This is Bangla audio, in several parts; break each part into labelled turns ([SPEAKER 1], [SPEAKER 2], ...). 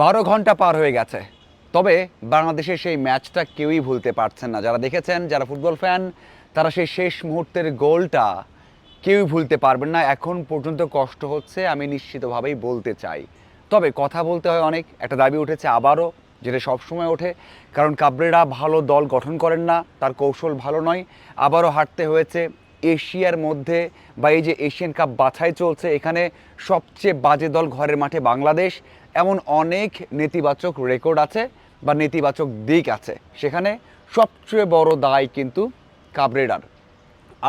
[SPEAKER 1] বারো ঘণ্টা পার হয়ে গেছে। তবে বাংলাদেশের সেই ম্যাচটা কেউই ভুলতে পারছেন না। যারা দেখেছেন, যারা ফুটবল ফ্যান, তারা সেই শেষ মুহূর্তের গোলটা কেউই ভুলতে পারবেন না। এখন পর্যন্ত কষ্ট হচ্ছে, আমি নিশ্চিতভাবেই বলতে চাই। তবে কথা বলতে হয় অনেক, একটা দাবি উঠেছে আবারও, যেটা সবসময় ওঠে, কারণ কাবরেরা ভালো দল গঠন করেন না, তার কৌশল ভালো নয়। আবারও হাঁটতে হয়েছে এশিয়ার মধ্যে বা এই যে এশিয়ান কাপ বাছাই চলছে, এখানে সবচেয়ে বাজে দল ঘরের মাঠে বাংলাদেশ। এমন অনেক নেতিবাচক রেকর্ড আছে বা নেতিবাচক দিক আছে। সেখানে সবচেয়ে বড় দায় কিন্তু কাবরেডার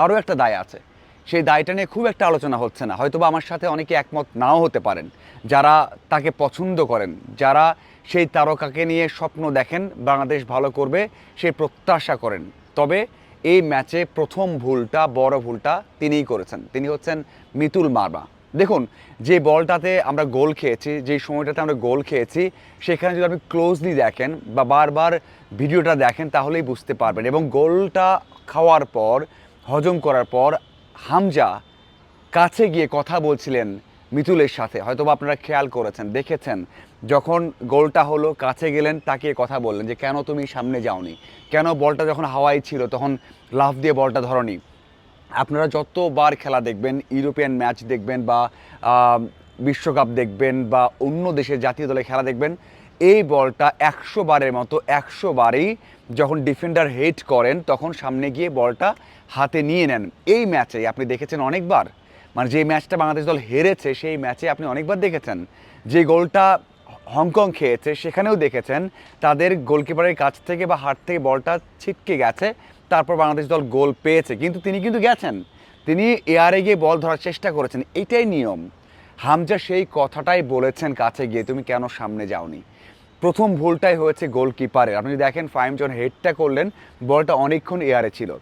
[SPEAKER 1] আরও একটা দায় আছে। সেই দায়টা নিয়ে খুব একটা আলোচনা হচ্ছে না। হয়তোবা আমার সাথে অনেকে একমত নাও হতে পারেন। যারা তাকে পছন্দ করেন, যারা সেই তারকাকে নিয়ে স্বপ্ন দেখেন, বাংলাদেশ ভালো করবে সেই প্রত্যাশা করেন। তবে এই ম্যাচে প্রথম ভুলটা, বড় ভুলটা তিনিই করেছেন। তিনি হচ্ছেন মিতুল মারবা। দেখুন, যে বলটাতে আমরা গোল খেয়েছি, যে সময়টাতে আমরা গোল খেয়েছি, সেখানে যদি আপনি ক্লোজলি দেখেন বা বারবার ভিডিওটা দেখেন, তাহলেই বুঝতে পারবেন। এবং গোলটা খাওয়ার পর, হজম করার পর, হামজা কাছে গিয়ে কথা বলছিলেন মিতুলের সাথে। হয়তোবা আপনারা খেয়াল করেছেন, দেখেছেন, যখন গোলটা হলো, কাছে গেলেন তাকে কথা বললেন যে, কেন তুমি সামনে যাওনি? কেন বলটা যখন হাওয়াই ছিল, তখন লাফ দিয়ে বলটা ধরনি? আপনারা যতবার খেলা দেখবেন, ইউরোপিয়ান ম্যাচ দেখবেন বা বিশ্বকাপ দেখবেন বা অন্য দেশের জাতীয় দলে খেলা দেখবেন, এই বলটা একশো বারের মতো, একশো বারেই যখন ডিফেন্ডার হেড করেন, তখন সামনে গিয়ে বলটা হাতে নিয়ে নেন। এই ম্যাচে, আপনি দেখেছেন অনেকবার মানে যে ম্যাচটা বাংলাদেশ দল হেরেছে, সেই ম্যাচে আপনি অনেকবার দেখেছেন। যে গোলটা হংকং খেয়েছে, সেখানেও দেখেছেন, তাদের গোলকিপারের কাছ থেকে বা হাত থেকে বলটা ছিটকে গেছে, তারপর বাংলাদেশ দল গোল পেয়েছে। কিন্তু তিনি কিন্তু গেছেন। তিনি এয়ারে গিয়ে বল ধরার চেষ্টা করেছেন। এটাই নিয়ম। হামজা সেই কথাটাই বলেছেন কাছে গিয়ে, তুমি কেন সামনে যাওনি? প্রথম ভুলটাই হয়েছে গোলকিপারের। আপনি দেখেন ফাইম জন হেডটা করলেন, বলটা অনেকক্ষণ এয়ারে ছিল।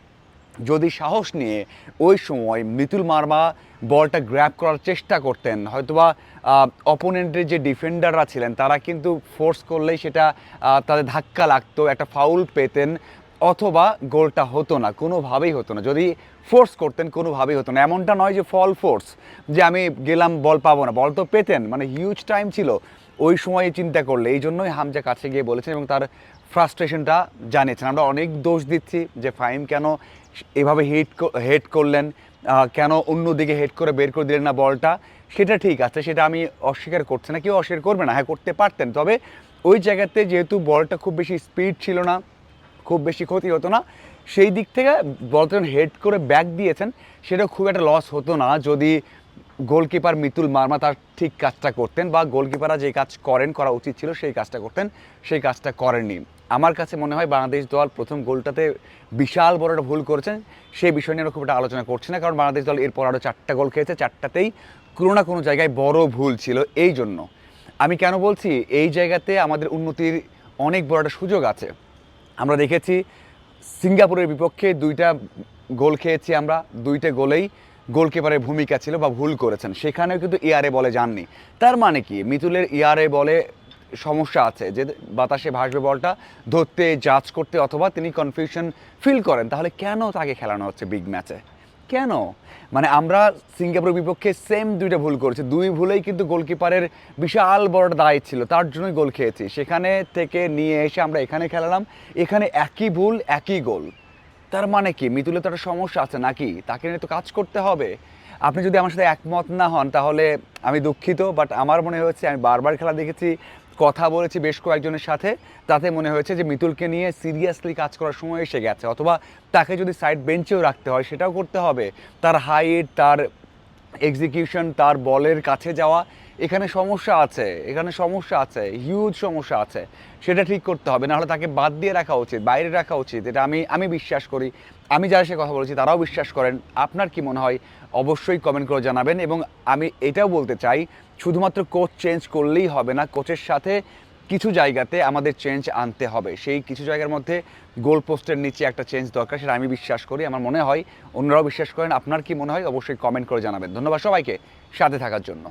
[SPEAKER 1] যদি সাহস নিয়ে ওই সময় মিতুল মার্মা বলটা গ্র্যাব করার চেষ্টা করতেন, হয়তোবা অপোনেন্টের যে ডিফেন্ডাররা ছিলেন, তারা কিন্তু ফোর্স করলেই সেটা তাদের ধাক্কা লাগতো, একটা ফাউল পেতেন, অথবা গোলটা হতো না, কোনোভাবেই হতো না। যদি ফোর্স করতেন, কোনোভাবেই হতো না। এমনটা নয় যে ফল ফোর্স যে আমি গেলাম, বল পাবো না। বল তো পেতেন মানে হিউজ টাইম ছিল। ওই সময় চিন্তা করলে, এই জন্যই হামজা কাছে গিয়ে বলেছেন এবং তার ফ্রাস্ট্রেশনটা জানিয়েছেন। আমরা অনেক দোষ দিচ্ছি যে ফাইম কেন এভাবে হিট হেড করলেন কেন অন্যদিকে হেড করে বের করে দিলেন না বলটা? সেটা ঠিক আছে, সেটা আমি অস্বীকার করছি না, কেউ অস্বীকার করবে না হ্যাঁ করতে পারতেন। তবে ওই জায়গাতে যেহেতু বলটা খুব বেশি স্পিড ছিল না, খুব বেশি ক্ষতি হতো না, সেই দিক থেকে বলটা হেড করে ব্যাক দিয়েছেন, সেটা খুব একটা লস হতো না। যদি গোলকিপার মিতুল মার্মা তার ঠিক কাজটা করতেন বা গোলকিপাররা যে কাজ করেন, করা উচিত ছিল, সেই কাজটা করতেন, সেই কাজটা করেননি। আমার কাছে মনে হয় বাংলাদেশ দল প্রথম গোলটাতে বিশাল বড় একটা ভুল করেছেন সেই বিষয় নিয়ে খুব একটা আলোচনা করছি না, কারণ বাংলাদেশ দল এরপর আরও চারটা গোল খেয়েছে। চারটাতেই কোনো না কোনো জায়গায় বড় ভুল ছিল এই জন্য। আমি কেন বলছি? এই জায়গাতে আমাদের উন্নতির অনেক বড় একটা সুযোগ আছে। আমরা দেখেছি সিঙ্গাপুরের বিপক্ষে দুইটা গোল খেয়েছি আমরা, দুইটা গোলেই গোলকিপারের ভূমিকা ছিল বা ভুল করেছেন। সেখানেও কিন্তু ইয়ারে বলে যাননি। তার মানে কি? মিতুলের ইয়ারে বলে সমস্যা আছে, যে বাতাসে ভাসবে বলটা, ধরতে জাজ করতে, অথবা তিনি কনফিউশন ফিল করেন, তাহলে কেন তাকে খেলানো হচ্ছে বিগ ম্যাচে কেন? মানে আমরা সিঙ্গাপুরের বিপক্ষে সেম দুইটা ভুল করেছি, দুই ভুলেই কিন্তু গোলকিপারের বিশাল বড় দায় ছিল, তার জন্যই গোল খেয়েছি। সেখানে থেকে নিয়ে এসে আমরা এখানে খেলালাম, এখানে একই ভুল, একই গোল। তার মানে কি? মিতুলে তো একটা সমস্যা আছে, নাকি? তাকে নিয়ে তো কাজ করতে হবে। আপনি যদি আমার সাথে একমত না হন, তাহলে আমি দুঃখিত বাট আমার মনে হয়েছে, আমি বারবার খেলা দেখেছি কথা বলেছি বেশ কয়েকজনের সাথে, তাতে মনে হয়েছে যে মিতুলকে নিয়ে সিরিয়াসলি কাজ করার সময় এসে গেছে, অথবা তাকে যদি সাইড বেঞ্চেও রাখতে হয় সেটাও করতে হবে। তার হাইট তার এক্সিকিউশন তার বলের কাছে যাওয়া এখানে সমস্যা আছে, এখানে সমস্যা আছে হিউজ সমস্যা আছে। সেটা ঠিক করতে হবে, নাহলে তাকে বাদ দিয়ে রাখা উচিত, বাইরে রাখা উচিত, এটা আমি আমি বিশ্বাস করি। আমি যারা সে কথা বলেছি, তারাও বিশ্বাস করেন। আপনার কি মনে হয়? অবশ্যই কমেন্ট করে জানাবেন এবং আমি এটাও বলতে চাই, শুধুমাত্র কোচ চেঞ্জ করলেই হবে না কোচের সাথে কিছু জায়গাতে আমাদের চেঞ্জ আনতে হবে। সেই কিছু জায়গার মধ্যে গোল পোস্টের নিচে একটা চেঞ্জ দরকার, সেটা আমি বিশ্বাস করি। আমার মনে হয়, অন্যরাও বিশ্বাস করেন। আপনার কি মনে হয়? অবশ্যই কমেন্ট করে জানাবেন। ধন্যবাদ সবাইকে, সাথে থাকার জন্য।